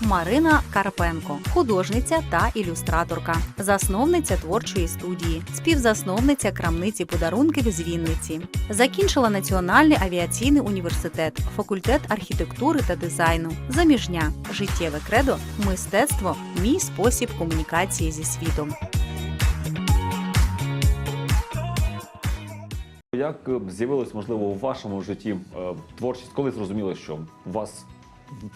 Марина Карпенко, художниця та ілюстраторка, засновниця творчої студії, співзасновниця крамниці подарунків з Вінниці. Закінчила Національний авіаційний університет, факультет архітектури та дизайну, заміжня, життєве кредо, мистецтво, мій спосіб комунікації зі світом. Як е, з'явилось, можливо, у вашому житті е, творчість, коли зрозуміли, що у вас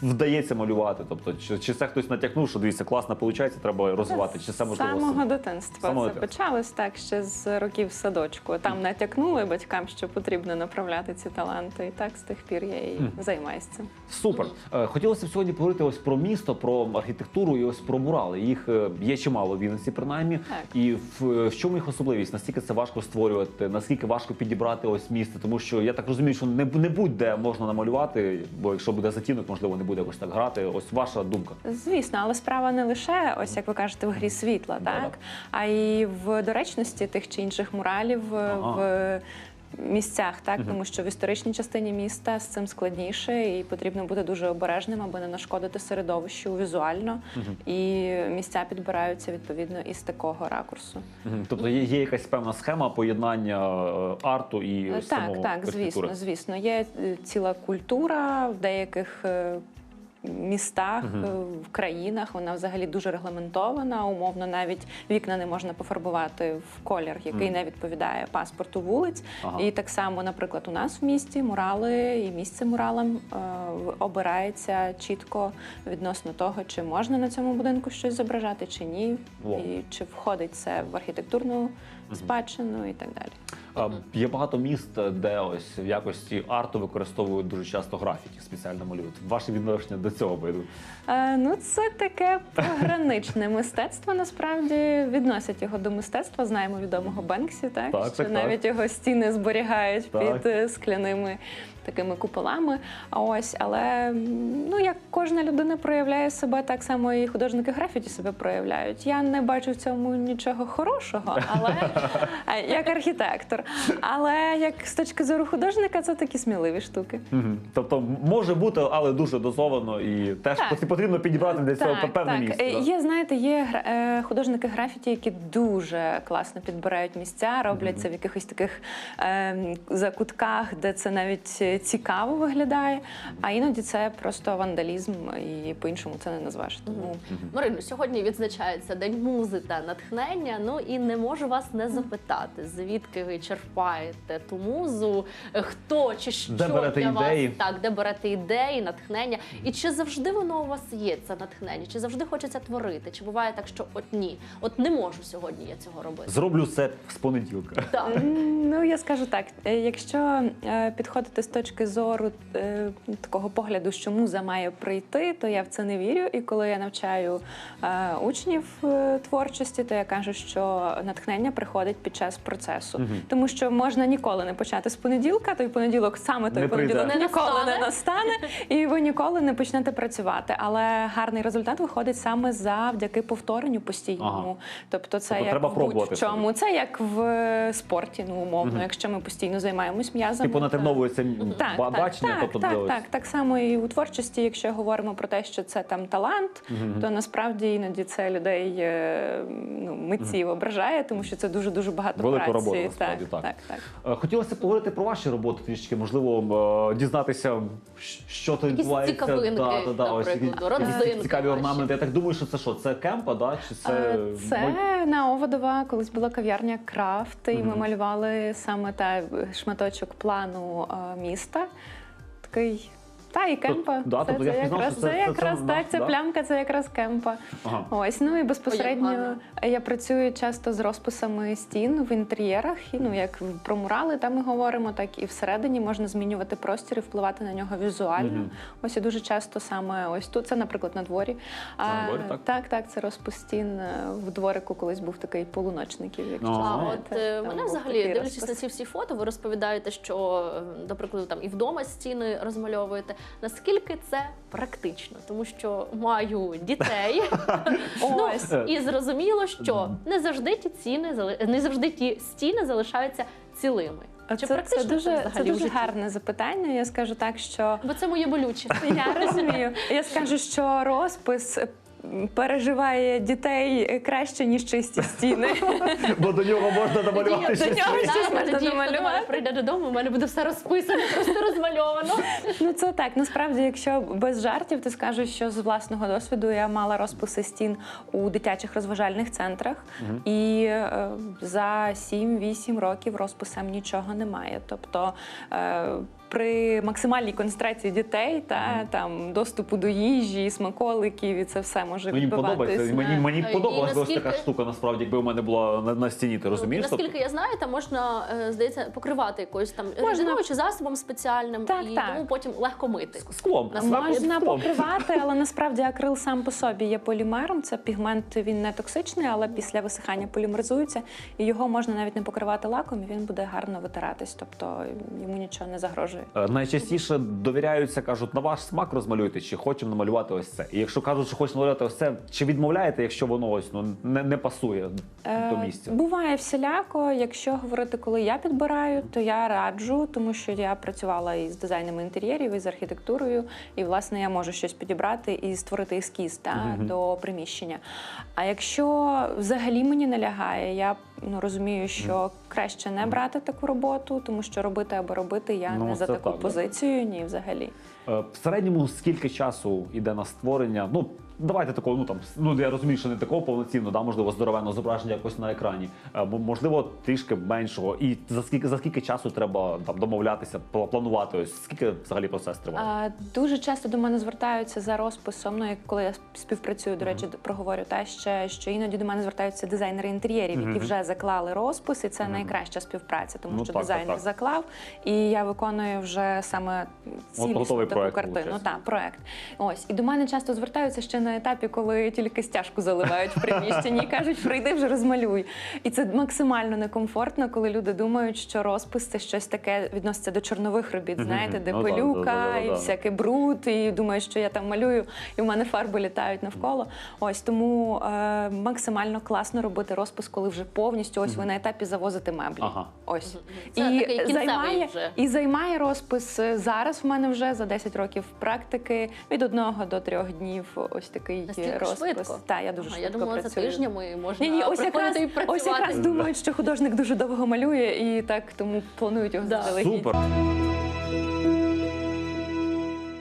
вдається малювати? Тобто, чи, чи це хтось натякнув, що дивіться, класно виходить, треба розвивати, чи це З самого дитинства Самого це дитинства. почалось так ще з років садочку. Там натякнули батькам, що потрібно направляти ці таланти, і так з тих пір я і займаюся цим. Супер. Е, Хотілося б сьогодні поговорити ось про місто, про архітектуру і ось про мурали. Їх е, є чимало в Вінниці, принаймні. Так. І в, в чому їх особливість? Наскільки це важко створювати? Наскільки важко підібрати ось місце? Тому що я так розумію, що не, не будь-де можна намалювати, бо якщо буде затінок, можливо, не буде якось так грати. Ось ваша думка. Звісно, але справа не лише, ось як ви кажете, в грі світла, так а й в доречності тих чи інших муралів Ага. в місцях, так тому що в історичній частині міста з цим складніше, і потрібно бути дуже обережним, аби не нашкодити середовищу візуально. І місця підбираються відповідно із такого ракурсу. Тобто є, є якась певна схема поєднання е, арту і самого Так, так, звісно, звісно. Є е, ціла культура в деяких. Містах е, в країнах вона взагалі дуже регламентована. Умовно, навіть вікна не можна пофарбувати в колір, який не відповідає паспорту вулиць. Ага. І так само, наприклад, у нас в місті мурали і місце муралам е, обирається чітко відносно того, чи можна на цьому будинку щось зображати, чи ні, і чи входить це в архітектурну спадщину і так далі. Є багато міст, де ось в якості арту використовують дуже часто графіті, спеціально малюють. Ваше відношення до цього виду? Е, ну, це таке пограничне мистецтво. Насправді відносять його до мистецтва. Знаємо відомого Бенксі, так, Так, що так, так. навіть його стіни зберігають Так. під е, скляними такими куполами. А ось, але ну як кожна людина проявляє себе, так само і художники графіті себе проявляють. Я не бачу в цьому нічого хорошого, але е, як архітектор. Але як з точки зору художника, це такі сміливі штуки. Тобто може бути, але дуже дозовано і теж Так. потрібно підібрати для цього певне місце. Е. Є, знаєте, є е, художники графіті, які дуже класно підбирають місця, роблять це в якихось таких е, закутках, де це навіть цікаво виглядає. А іноді це просто вандалізм, і по-іншому це не назвеш. Тому Марино, сьогодні відзначається День музи та натхнення. Ну і не можу вас не запитати, звідки ви черпаєте ту музу, е, хто чи що Де берете для ідеї? вас так, де берете ідеї, натхнення, і чи завжди воно у вас є це натхнення? Чи завжди хочеться творити? Чи буває так, що от ні, от не можу сьогодні я цього робити? Зроблю це з понеділка. Так. Ну, я скажу так: е, якщо е, підходити з точки зору е, такого погляду, що муза має прийти, то я в це не вірю. І коли я навчаю е, учнів е, творчості, то я кажу, що натхнення приходить під час процесу, тому що можна ніколи не почати з понеділка, той понеділок саме той Не понеділок Не ніколи не настане, і ви ніколи не почнете працювати. Але гарний результат виходить саме завдяки повторенню постійному. Ага. Тобто, це Тобто як треба в пробувати. Ну, Це як в спорті, ну умовно, якщо ми постійно займаємось м'язами. Типу натреновується Так, так, бачення, так, тобто так, ось- так, так само і у творчості, якщо говоримо про те, що це там талант, то насправді іноді це людей е, ну, митців ображає, тому що це дуже дуже багато Велика праці. робота, насправді, так. так, так. Е, Хотілося поговорити про ваші роботи трішки, можливо, е, дізнатися, що то відбувається. цікавинки, які- якісь родзинки цікаві орнаменти. Я так думаю, що це що? Це кемпа, да? Чи це, мой- Це на Оводова колись була кав'ярня Крафт, і ми малювали саме та шматочок плану е, міста. Такий. Та і кемпа. да, це, тобто це я якраз це- це, це- якраз це так. Ця да? плямка це якраз кемпа. Ага. Ось ну і безпосередньо гарно. я працюю часто з розписами стін в інтер'єрах. І ну як про мурали, там ми говоримо, так і всередині можна змінювати простір і впливати на нього візуально. Ось і дуже часто саме ось тут. Це, наприклад, на дворі. На дворі, так? так, так, це розпис стін е, в дворику. Колись був такий полуночників. Якщо Ага. А от е, Там мене взагалі, дивлячись на ці всі фото, ви розповідаєте, що, до прикладу, там і вдома стіни розмальовуєте. Наскільки це практично? Тому що маю дітей. Ну, Ось. і зрозуміло, що не завжди ті ціни не завжди ті стіни залишаються цілими. Чи це, практично це дуже, це дуже гарне запитання. Я скажу так, що Бо це моє болюче. я розумію. Я скажу, що розпис. Переживає дітей краще ніж чисті стіни. Бо до нього можна намалювати До нього щось можна намалювати. прийде додому, у мене буде все розписано, просто розмальовано. Ну це так. Насправді, якщо без жартів, то скажу, що з власного досвіду я мала розписи стін у дитячих розважальних центрах, і е, за 7-8 років розписам нічого немає. Тобто. При максимальній концентрації дітей та там доступу до їжі, смаколиків, і це все може Мені відбуватись. подобається. Мені, мені І подобалась ось наскільки- така штука, насправді, якби у мене була на, на стіні, ти розумієш? Ну, наскільки я знаю, там можна, е, здається, покривати якоюсь там Можна. рідиною чи засобом спеціальним, Так, і так. тому потім легко мити. Тобто, склом. Насправді, Можна склом. покривати, але насправді акрил сам по собі є полімером. Це пігмент, він не токсичний, але після висихання полімеризується, і його можна навіть не покривати лаком, і він буде гарно витиратись, тобто йому нічого не загрожує. Е, Найчастіше довіряються, кажуть, на ваш смак розмалюйте, чи хочемо намалювати ось це. І якщо кажуть, що хочемо намалювати ось це, чи відмовляєте, якщо воно ось ну не, не пасує до Е, місця? Буває всіляко. Якщо говорити, коли я підбираю, то я раджу, тому що я працювала із дизайнами інтер'єрів, і з архітектурою, і власне я можу щось підібрати і створити ескіз та, Мгм. до приміщення. А якщо взагалі мені не лягає, я ну, розумію, що краще не брати таку роботу, тому що робити або робити я Ну, не за таку так, позицію, ні, взагалі. Е, В середньому скільки часу йде на створення? Ну давайте такого, ну там ну я розумію, що не такого повноцінно, да, можливо, здоровенного зображення якось на екрані. Е, Можливо, трішки меншого. І за скільки за скільки часу треба там домовлятися, планувати? Ось скільки взагалі процес триває? А, дуже часто до мене звертаються за розписом. Ну, як коли я співпрацюю, до речі, проговорю та ще, що іноді до мене звертаються дизайнери інтер'єрів, які Мгм. вже заклали розпис, і це Мгм. найкраща співпраця, тому Ну, що так, дизайнер так, так. заклав, і я виконую вже саме готовий таку проект, картину. Так, проект. Ось і до мене часто звертаються ще на етапі, коли тільки стяжку заливають в приміщенні і кажуть, прийди вже розмалюй. І це максимально некомфортно, коли люди думають, що розпис це щось таке відноситься до чорнових робіт. Знаєте, де Ну, пилюка да-да-да-да. і всяке бруд, і думають, що я там малюю, і в мене фарби літають навколо. Ось тому е, максимально класно робити розпис, коли вже повністю ось ви на етапі завозити меблі. Ага. Ось Це такий займає вже. і займає розпис зараз. В мене вже за 10 років практики від одного до трьох днів. Ось такий Настільки розпис. швидко? Так, я дуже ага, швидко я думала, за тижнями можна Ні, ні, ось якраз, і працювати. ось якраз думають, що художник дуже довго малює, і так тому планують його Да. Супер.